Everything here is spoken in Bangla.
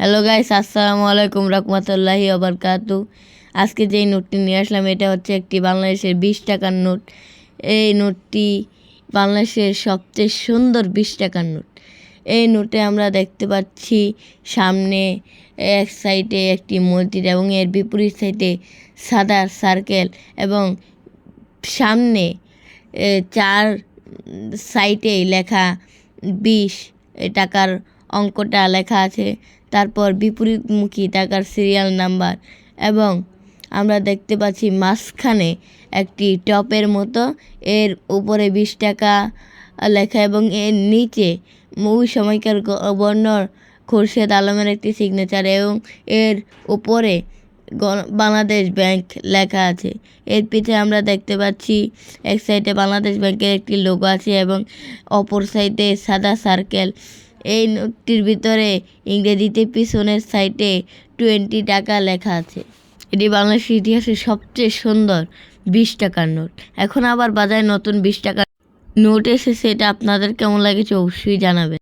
হ্যালো গাইস আসসালামু আলাইকুম রহমতুল্লাহি আবরকাতু আজকে যেই নোটটি নিয়ে আসলাম, এটা হচ্ছে একটি বাংলাদেশের বিশ টাকার নোট। এই নোটটি বাংলাদেশের সবচেয়ে সুন্দর বিশ টাকার নোট। এই নোটে আমরা দেখতে পাচ্ছি, সামনে এক সাইডে একটি মসজিদ এবং এর বিপরীত সাইডে সাদা সার্কেল এবং সামনে চার সাইটেই লেখা বিশ টাকার অঙ্কটা লেখা আছে। তারপর বিপরীতমুখী টাকার সিরিয়াল নাম্বার এবং আমরা দেখতে পাচ্ছি মাঝখানে একটি টপের মতো, এর উপরে বিশ টাকা লেখা এবং এর নিচে ওই সময়কার গভর্নর খুরশেদ আলমের একটি সিগনেচার এবং এর উপরে বাংলাদেশ ব্যাংক লেখা আছে। এর পিছে আমরা দেখতে পাচ্ছি এক সাইডে বাংলাদেশ ব্যাংকের একটি লোগো আছে এবং অপর সাইডে সাদা সার্কেল এই নোটটির ভিতরে ইংরেজিতে পিছনের সাইটে টোয়েন্টি টাকা লেখা আছে। এটি বাংলাদেশের ইতিহাসে সবচেয়ে সুন্দর বিশ টাকার নোট। এখন আবার বাজারে নতুন বিশ টাকার নোট এসেছে, এটা আপনাদের কেমন লাগেছে অবশ্যই জানাবেন।